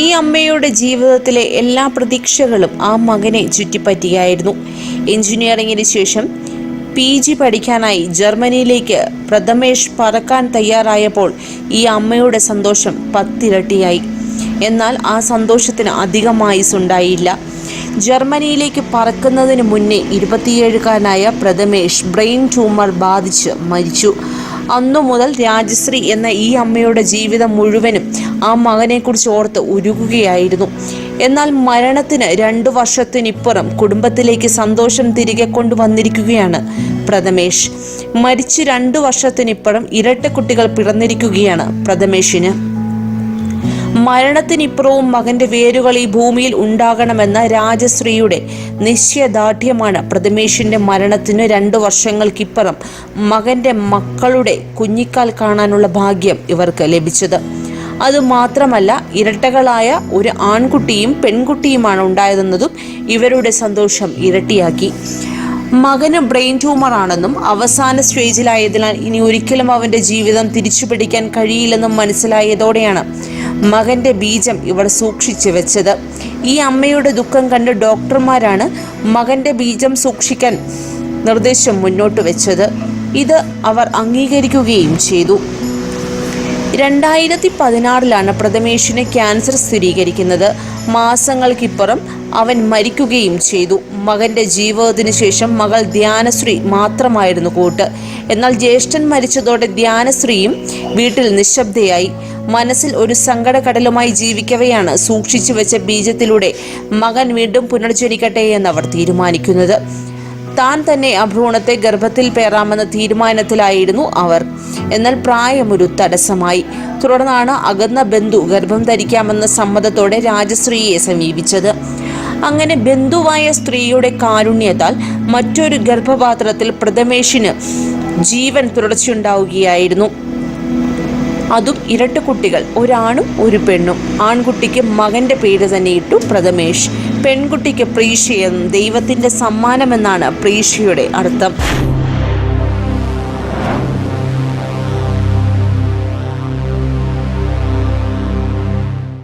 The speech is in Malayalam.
ഈ അമ്മയുടെ ജീവിതത്തിലെ എല്ലാ പ്രതീക്ഷകളും ആ മകനെ ചുറ്റിപ്പറ്റിയായിരുന്നു. എഞ്ചിനീയറിംഗിന് ശേഷം പി ജി പഠിക്കാനായി ജർമ്മനിയിലേക്ക് പ്രഥമേഷ് പറക്കാൻ തയ്യാറായപ്പോൾ ഈ അമ്മയുടെ സന്തോഷം പത്തിരട്ടിയായി. എന്നാൽ ആ സന്തോഷത്തിന് അധികം ആയുസുണ്ടായില്ല ജർമ്മനിയിലേക്ക് പറക്കുന്നതിന് മുന്നേ ഇരുപത്തിയേഴുകാരനായ പ്രഥമേഷ് ബ്രെയിൻ ട്യൂമർ ബാധിച്ച് മരിച്ചു. അന്നു മുതൽ രാജശ്രീ എന്ന ഈ അമ്മയുടെ ജീവിതം മുഴുവനും ആ മകനെക്കുറിച്ച് ഓർത്ത് ഉരുകുകയായിരുന്നു. എന്നാൽ മരണത്തിന് രണ്ടു വർഷത്തിനിപ്പുറം കുടുംബത്തിലേക്ക് സന്തോഷം തിരികെ കൊണ്ടുവന്നിരിക്കുകയാണ് പ്രഥമേഷ്. മരിച്ചു രണ്ടു വർഷത്തിനിപ്പുറം ഇരട്ട കുട്ടികൾ പിറന്നിരിക്കുകയാണ് പ്രഥമേഷിന്. മരണത്തിനിപ്പുറവും മകന്റെ വേരുകൾ ഈ ഭൂമിയിൽ ഉണ്ടാകണമെന്ന രാജശ്രീയുടെ നിശ്ചയദാർഢ്യമാണ് പ്രഥമേഷിന്റെ മരണത്തിന് രണ്ടു വർഷങ്ങൾക്കിപ്പുറം മകന്റെ മക്കളുടെ കുഞ്ഞിക്കാൽ കാണാനുള്ള ഭാഗ്യം ഇവർക്ക് ലഭിച്ചത്. അതുമാത്രമല്ല ഇരട്ടകളായ ഒരു ആൺകുട്ടിയും പെൺകുട്ടിയുമാണ് ഉണ്ടായതെന്നതും ഇവരുടെ സന്തോഷം ഇരട്ടിയാക്കി. മകന് ബ്രെയിൻ ട്യൂമർ ആണെന്നും അവസാന സ്റ്റേജിലായതിനാൽ ഇനി ഒരിക്കലും അവന്റെ ജീവിതം തിരിച്ചു പിടിക്കാൻ കഴിയില്ലെന്നും മനസ്സിലായതോടെയാണ് മകന്റെ ബീജം ഇവൾ സൂക്ഷിച്ചു വെച്ചത്. ഈ അമ്മയുടെ ദുഃഖം കണ്ട് ഡോക്ടർമാരാണ് മകന്റെ ബീജം സൂക്ഷിക്കാൻ നിർദ്ദേശം മുന്നോട്ട് വെച്ചത്. ഇത് അവർ അംഗീകരിക്കുകയും ചെയ്തു. രണ്ടായിരത്തി പതിനാറിലാണ് പ്രഥമേഷിന് ക്യാൻസർ സ്ഥിരീകരിക്കുന്നത്. മാസങ്ങൾക്കിപ്പുറം അവൻ മരിക്കുകയും ചെയ്തു. മകന്റെ ജീവിതത്തിന് ശേഷം മകൾ ധ്യാനശ്രീ മാത്രമായിരുന്നു കൂട്ട്. എന്നാൽ ജ്യേഷ്ഠൻ മരിച്ചതോടെ ധ്യാനശ്രീയും വീട്ടിൽ നിശബ്ദയായി. മനസ്സിൽ ഒരു സങ്കടകടലുമായി ജീവിക്കവെയാണ് സൂക്ഷിച്ചു വെച്ച ബീജത്തിലൂടെ മകൻ വീണ്ടും പുനർജനിക്കട്ടെ എന്നവർ തീരുമാനിക്കുന്നത്. താൻ തന്നെ അഭ്രൂണത്തെ ഗർഭത്തിൽ പേറാമെന്ന തീരുമാനത്തിലായിരുന്നു അവർ. എന്നാൽ പ്രായമൊരു തടസ്സമായി. തുടർന്നാണ് അകന്ന ബന്ധു ഗർഭം ധരിക്കാമെന്ന സമ്മതത്തോടെ രാജശ്രീയെ സമീപിച്ചത്. അങ്ങനെ ബന്ധുവായ സ്ത്രീയുടെ കാരുണ്യത്താൽ മറ്റൊരു ഗർഭപാത്രത്തിൽ പ്രഥമേഷിന് ജീവൻ തുടർച്ചയുണ്ടാവുകയായിരുന്നു. അതും ഇരട്ട കുട്ടികൾ ഒരാണും ഒരു പെണ്ണും. ആൺകുട്ടിക്ക് മകന്റെ പേര് തന്നെ ഇട്ടു പ്രഥമേഷ്. പെൺകുട്ടിക്ക് പ്രീഷയെന്നും ദൈവത്തിന്റെ സമ്മാനമെന്നാണ് പ്രീഷയുടെ അർത്ഥം.